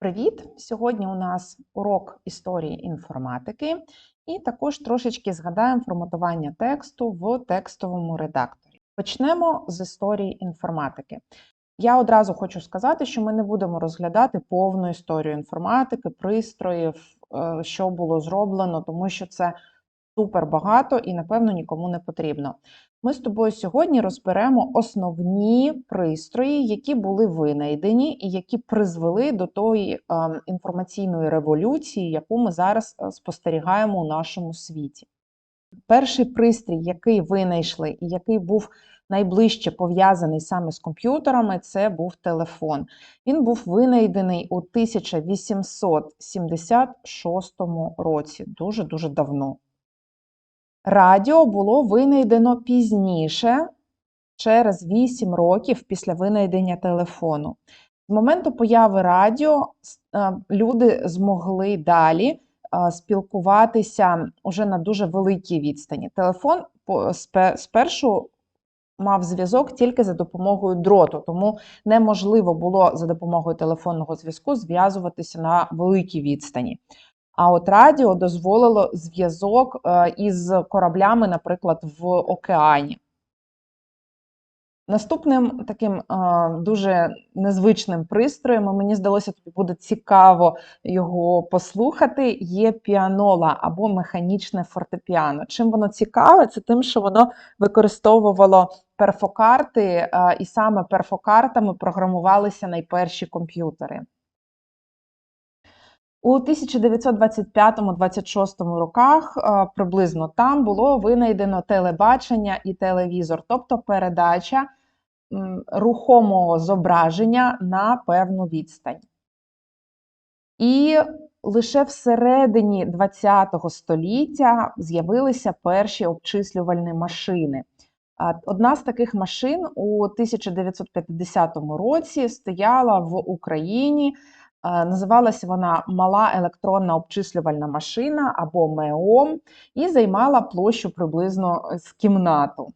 Привіт! Сьогодні у нас урок історії інформатики, і також трошечки згадаємо форматування тексту в текстовому редакторі. Почнемо з історії інформатики. Я одразу хочу сказати, що ми не будемо розглядати повну історію інформатики, пристроїв, е, що було зроблено, тому що це супер багато і, напевно, нікому не потрібно. Ми з тобою сьогодні розберемо основні пристрої, які були винайдені і які призвели до тої інформаційної революції, яку ми зараз спостерігаємо у нашому світі. Перший пристрій, який винайшли і який був найближче пов'язаний саме з комп'ютерами, це був телефон. Він був винайдений у 1876 році, дуже-дуже давно. Радіо було винайдено пізніше, через 8 років після винайдення телефону. З моменту появи радіо е, люди змогли далі е, спілкуватися уже на дуже великій відстані. Телефон спершу мав зв'язок тільки за допомогою дроту, тому неможливо було за допомогою телефонного зв'язку зв'язуватися на великій відстані. А от радіо дозволило зв'язок е, із кораблями, наприклад, в океані. Наступним таким е, дуже незвичним пристроєм, мені здалося, тобі буде цікаво його послухати, є піанола або механічне фортепіано. Чим воно цікаве? Це тим, що воно використовувало перфокарти, е, і саме перфокартами програмувалися найперші комп'ютери. У 1925-26 роках приблизно там було винайдено телебачення і телевізор, тобто передача рухомого зображення на певну відстань. І лише всередині ХХ століття з'явилися перші обчислювальні машини. Одна з таких машин у 1950 році стояла в Україні. Називалася вона Мала електронна обчислювальна машина або МЕОМ, і займала площу приблизно з кімнату.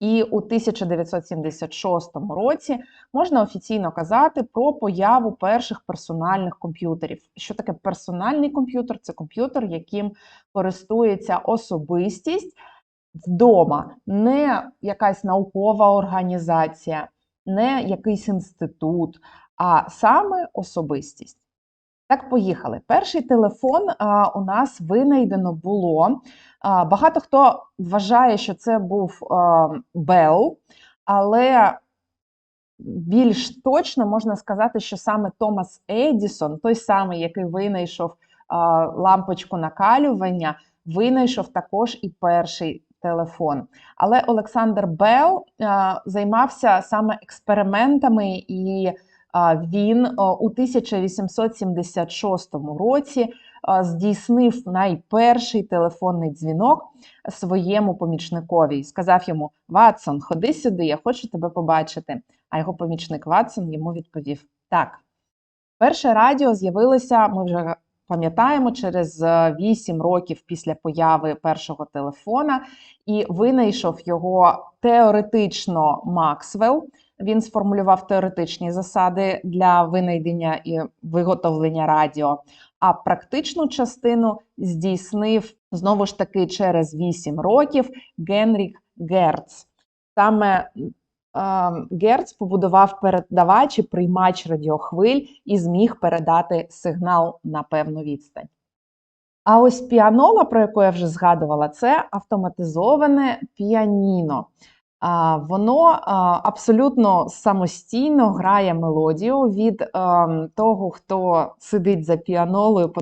І у 1976 році можна офіційно казати про появу перших персональних комп'ютерів. Що таке персональний комп'ютер? Це комп'ютер, яким користується особистість вдома, не якась наукова організація, не якийсь інститут а саме особистість. Так, поїхали. Перший телефон а, у нас винайдено було. А, багато хто вважає, що це був Белл, але більш точно можна сказати, що саме Томас Едісон, той самий, який винайшов а, лампочку накалювання, винайшов також і перший телефон. Але Олександр Белл а, займався саме експериментами і він у 1876 році здійснив найперший телефонний дзвінок своєму помічникові сказав йому: Ватсон, ходи сюди, я хочу тебе побачити. А його помічник Ватсон йому відповів: Так. Перше радіо з'явилося, ми вже пам'ятаємо, через 8 років після появи першого телефона, і винайшов його теоретично Максвелл. Він сформулював теоретичні засади для винайдення і виготовлення радіо, а практичну частину здійснив знову ж таки через 8 років Генрік Герц. Саме Герц побудував передавач і приймач радіохвиль і зміг передати сигнал на певну відстань. А ось піанола, про яку я вже згадувала, це автоматизоване піаніно. Воно абсолютно самостійно грає мелодію від ем, того, хто сидить за піанолою,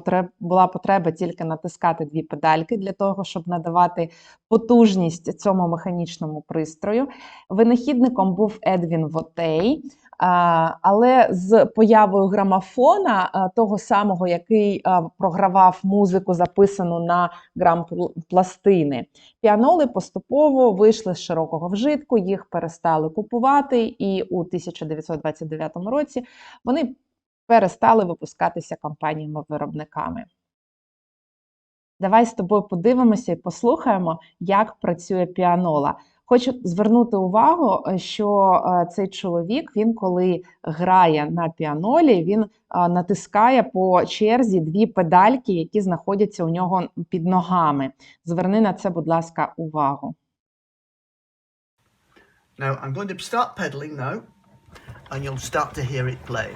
була потреба тільки натискати дві педальки для того, щоб надавати потужність цьому механічному пристрою. Винахідником був Едвін Вотей. Але з появою грамофона, того самого, який програвав музику, записану на грампластини, піаноли поступово вийшли з широкого вжитку, їх перестали купувати, і у 1929 році вони перестали випускатися компаніями-виробниками. Давай з тобою подивимося і послухаємо, як працює піанола. Хочу звернути увагу, е, що е, цей чоловік, він коли грає на піанолі, він е, натискає по черзі дві педальки, які знаходяться у нього під ногами. Зверни на це, будь ласка, увагу. Now I'm going to start pedaling now, and you'll start to hear it play.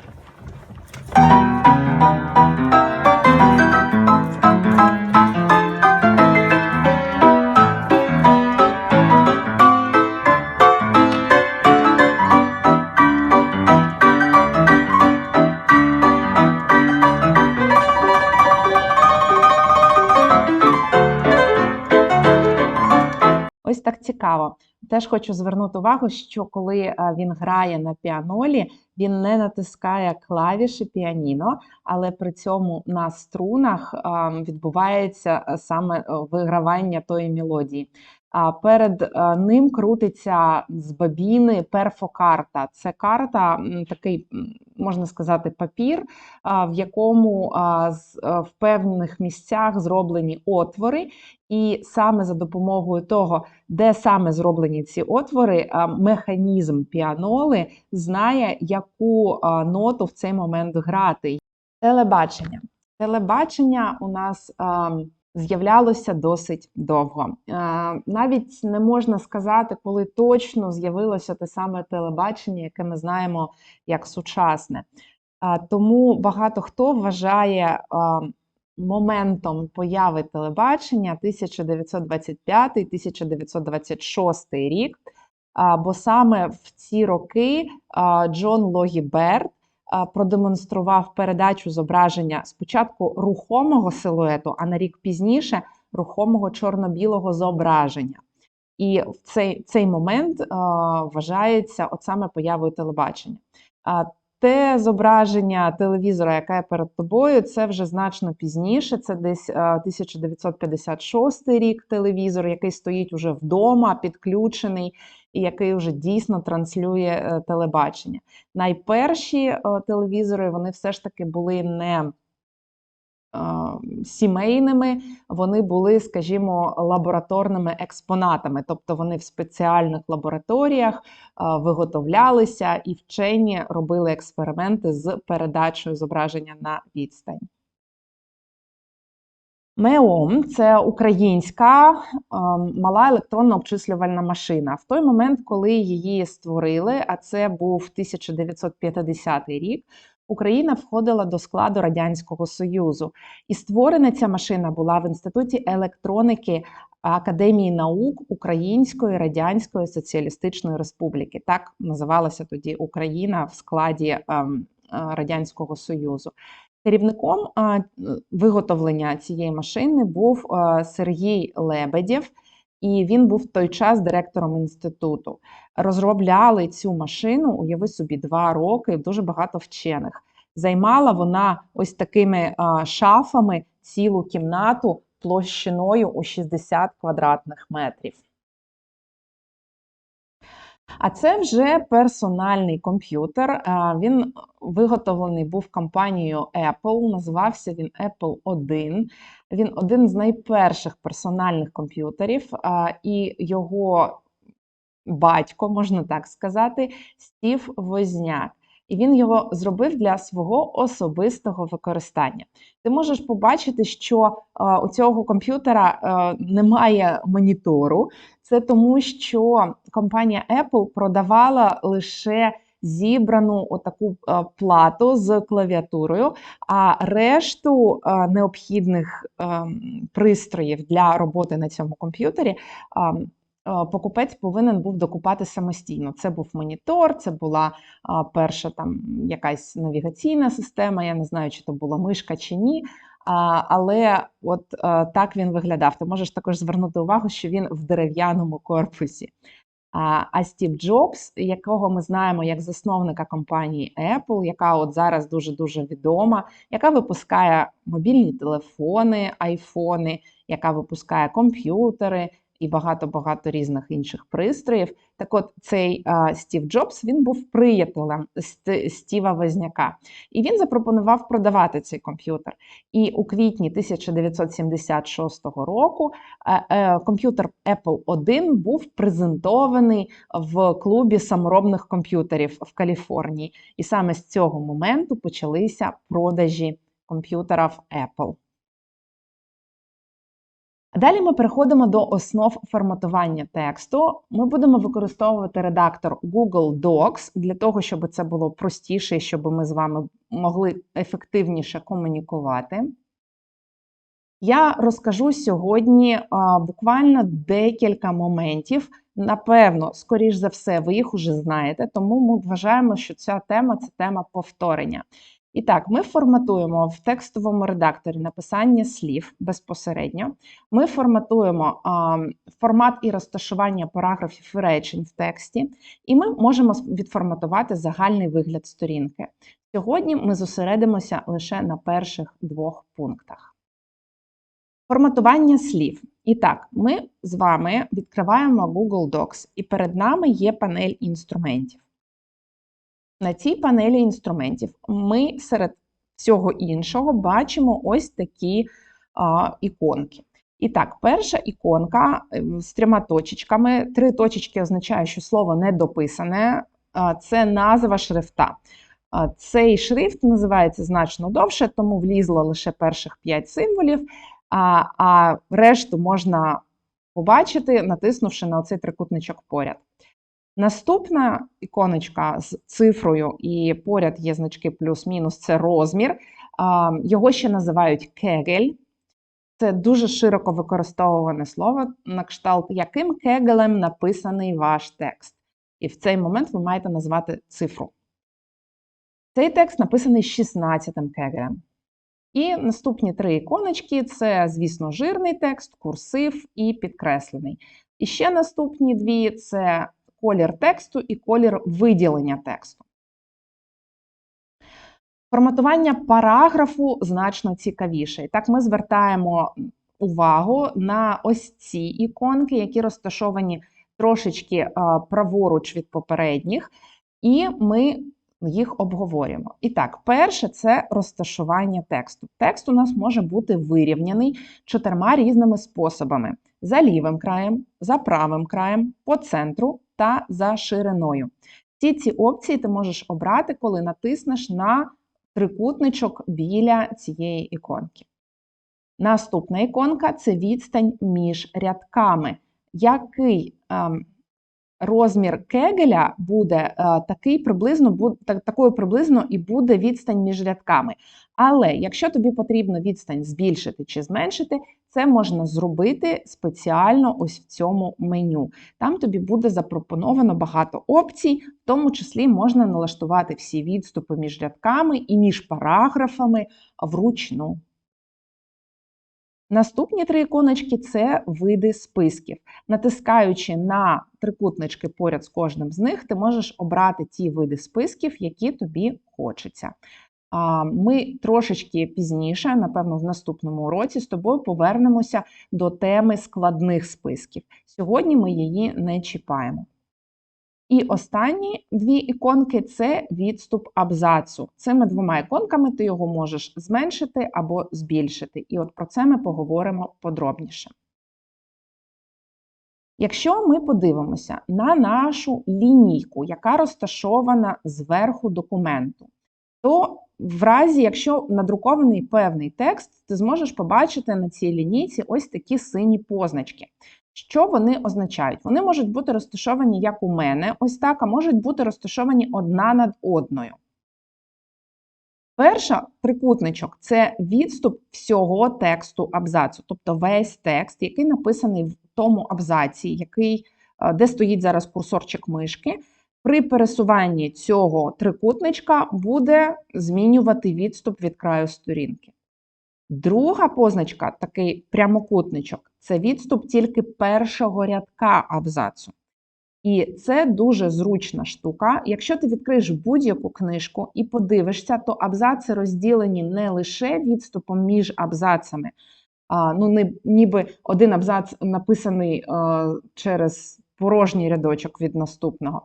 Цікаво. Теж хочу звернути увагу, що коли е, він грає на піанолі, він не натискає клавіші піаніно, але при цьому на струнах відбувається е, саме е, вигравання тої мелодії. Перед е, ним крутиться з бабіни перфокарта. Це карта, такий, можна сказати, папір, в якому е, в певних місцях зроблені отвори, і саме за допомогою того, де саме зроблені ці отвори, механізм піаноли знає, яку ноту в цей момент грати. Телебачення. Телебачення у нас а, з'являлося досить довго. Навіть не можна сказати, коли точно з'явилося те саме телебачення, яке ми знаємо як сучасне. Тому багато хто вважає моментом появи телебачення 1925-1926 рік. Бо саме в ці роки Джон Логі Берд а, продемонстрував передачу зображення спочатку рухомого силуету, а на рік пізніше рухомого чорно-білого зображення. І в цей, цей момент а, вважається от саме появою телебачення. А, те зображення телевізора, яке перед тобою, це вже значно пізніше. Це десь е, 1956 рік телевізор, який стоїть уже вдома, підключений, і який вже дійсно транслює е, телебачення. Найперші е, телевізори вони все ж таки були не сімейними, вони були, скажімо, лабораторними експонатами, тобто вони в спеціальних лабораторіях виготовлялися і вчені робили експерименти з передачею зображення на відстань. МЕОМ це українська е, мала електронна обчислювальна машина. В той момент, коли її створили, а це був 1950 рік, Україна входила до складу Радянського Союзу. І створена ця машина була в Інституті електроніки Академії наук Української Радянської Соціалістичної Республіки. Так називалася тоді Україна в складі ем, е, Радянського Союзу. Керівником виготовлення цієї машини був Сергій Лебедєв, і він був в той час директором інституту. Розробляли цю машину, уяви собі, два роки, дуже багато вчених. Займала вона ось такими шафами цілу кімнату площиною у 60 квадратних метрів. А це вже персональний комп'ютер. Він виготовлений був компанією Apple. Називався він Apple 1. Він один з найперших персональних комп'ютерів, і його батько, можна так сказати, Стів Возняк. І він його зробив для свого особистого використання. Ти можеш побачити, що е, у цього комп'ютера е, немає монітору. Це тому, що компанія Apple продавала лише зібрану отаку е, плату з клавіатурою, а решту необхідних е, пристроїв для роботи на цьому комп'ютері. Е, е, Покупець повинен був докупати самостійно. Це був монітор, це була перша там якась навігаційна система. Я не знаю, чи то була мишка чи ні. Але от так він виглядав. Ти можеш також звернути увагу, що він в дерев'яному корпусі. А, Стів Джобс, якого ми знаємо як засновника компанії Apple, яка от зараз дуже-дуже відома, яка випускає мобільні телефони, айфони, яка випускає комп'ютери, і багато-багато різних інших пристроїв. Так от цей а, Стів Джобс він був приятелем Ст- Стіва Возняка, і він запропонував продавати цей комп'ютер. І у квітні 1976 року е, е, комп'ютер Apple 1 був презентований в клубі саморобних комп'ютерів в Каліфорнії. І саме з цього моменту почалися продажі комп'ютерів Apple. Далі ми переходимо до основ форматування тексту. Ми будемо використовувати редактор Google Docs для того, щоб це було простіше, щоб ми з вами могли ефективніше комунікувати. Я розкажу сьогодні а, буквально декілька моментів. Напевно, скоріш за все, ви їх уже знаєте, тому ми вважаємо, що ця тема це тема повторення. І так, ми форматуємо в текстовому редакторі написання слів безпосередньо. Ми форматуємо а, формат і розташування параграфів і речень в тексті, і ми можемо відформатувати загальний вигляд сторінки. Сьогодні ми зосередимося лише на перших двох пунктах. Форматування слів. І так, ми з вами відкриваємо Google Docs, і перед нами є панель інструментів. На цій панелі інструментів ми серед всього іншого бачимо ось такі а, іконки. І так, перша іконка ем, з трьома точечками. Три точечки означає, що слово не дописане. Це назва шрифта. Цей шрифт називається значно довше, тому влізло лише перших 5 символів, а, а решту можна побачити, натиснувши на оцей трикутничок поряд. Наступна іконочка з цифрою, і поряд є значки плюс-мінус, це розмір. Його ще називають кегель. Це дуже широко використовуване слово, на кшталт, яким кегелем написаний ваш текст. І в цей момент ви маєте назвати цифру. Цей текст написаний 16-м кегелем. І наступні три іконочки це, звісно, жирний текст, курсив і підкреслений. І ще наступні дві це колір тексту і колір виділення тексту. Форматування параграфу значно цікавіше. І так ми звертаємо увагу на ось ці іконки, які розташовані трошечки праворуч від попередніх, і ми їх обговорюємо. І так, перше це розташування тексту. Текст у нас може бути вирівняний чотирма різними способами: за лівим краєм, за правим краєм, по центру та за шириною. Всі ці опції ти можеш обрати, коли натиснеш на трикутничок біля цієї іконки. Наступна іконка це відстань між рядками. Який ем, розмір кегеля буде е, такий приблизно, такою приблизно і буде відстань між рядками. Але якщо тобі потрібно відстань збільшити чи зменшити, це можна зробити спеціально ось в цьому меню. Там тобі буде запропоновано багато опцій, в тому числі можна налаштувати всі відступи між рядками і між параграфами вручну. Наступні три іконочки це види списків. Натискаючи на трикутнички поряд з кожним з них, ти можеш обрати ті види списків, які тобі хочеться. Ми трошечки пізніше, напевно, в наступному уроці з тобою повернемося до теми складних списків. Сьогодні ми її не чіпаємо. І останні дві іконки це відступ абзацу. Цими двома іконками ти його можеш зменшити або збільшити. І от про це ми поговоримо подробніше. Якщо ми подивимося на нашу лінійку, яка розташована зверху документу, то в разі, якщо надрукований певний текст, ти зможеш побачити на цій лінійці ось такі сині позначки. Що вони означають? Вони можуть бути розташовані, як у мене, ось так, а можуть бути розташовані одна над одною. Перша трикутничок це відступ всього тексту абзацу, тобто весь текст, який написаний в тому абзаці, який, де стоїть зараз курсорчик мишки. При пересуванні цього трикутничка буде змінювати відступ від краю сторінки. Друга позначка, такий прямокутничок, це відступ тільки першого рядка абзацу. І це дуже зручна штука. Якщо ти відкриєш будь-яку книжку і подивишся, то абзаци розділені не лише відступом між абзацами, а, ну, не, ніби один абзац написаний е, через порожній рядочок від наступного.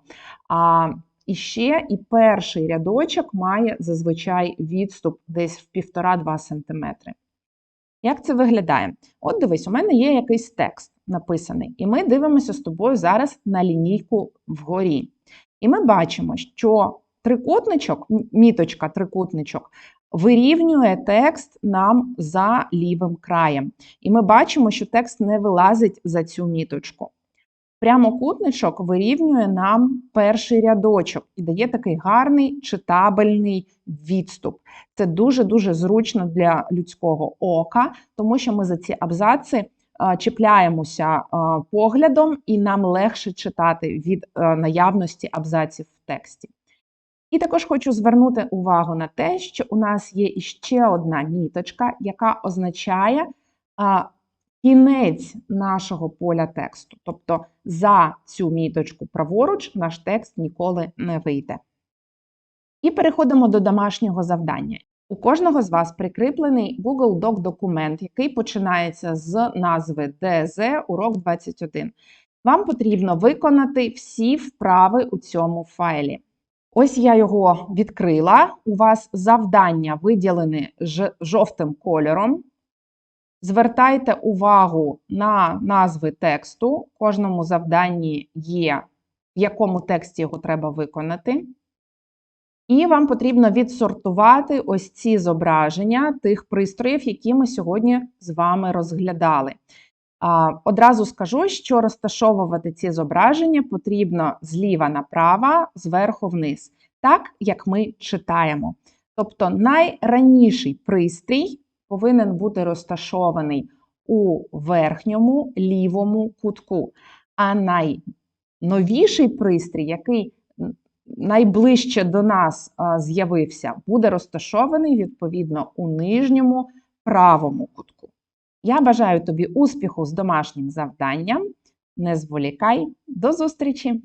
А і ще і перший рядочок має зазвичай відступ десь в 1,5-2 см. Як це виглядає? От дивись, у мене є якийсь текст написаний, і ми дивимося з тобою зараз на лінійку вгорі. І ми бачимо, що трикутничок, міточка трикутничок, вирівнює текст нам за лівим краєм. І ми бачимо, що текст не вилазить за цю міточку. Прямокутничок вирівнює нам перший рядочок і дає такий гарний читабельний відступ. Це дуже-дуже зручно для людського ока, тому що ми за ці абзаци чіпляємося поглядом, і нам легше читати від наявності абзаців в тексті. І також хочу звернути увагу на те, що у нас є іще одна міточка, яка означає кінець нашого поля тексту. Тобто за цю міточку праворуч наш текст ніколи не вийде. І переходимо до домашнього завдання. У кожного з вас прикріплений Google Doc документ, який починається з назви ДЗ урок 21. Вам потрібно виконати всі вправи у цьому файлі. Ось я його відкрила. У вас завдання виділені жовтим кольором. Звертайте увагу на назви тексту. Кожному завданні є, в якому тексті його треба виконати. І вам потрібно відсортувати ось ці зображення тих пристроїв, які ми сьогодні з вами розглядали. Одразу скажу, що розташовувати ці зображення потрібно зліва направо, зверху вниз, так як ми читаємо. Тобто найраніший пристрій повинен бути розташований у верхньому лівому кутку, а найновіший пристрій, який найближче до нас з'явився, буде розташований відповідно у нижньому правому кутку. Я бажаю тобі успіху з домашнім завданням. Не зволікай. До зустрічі!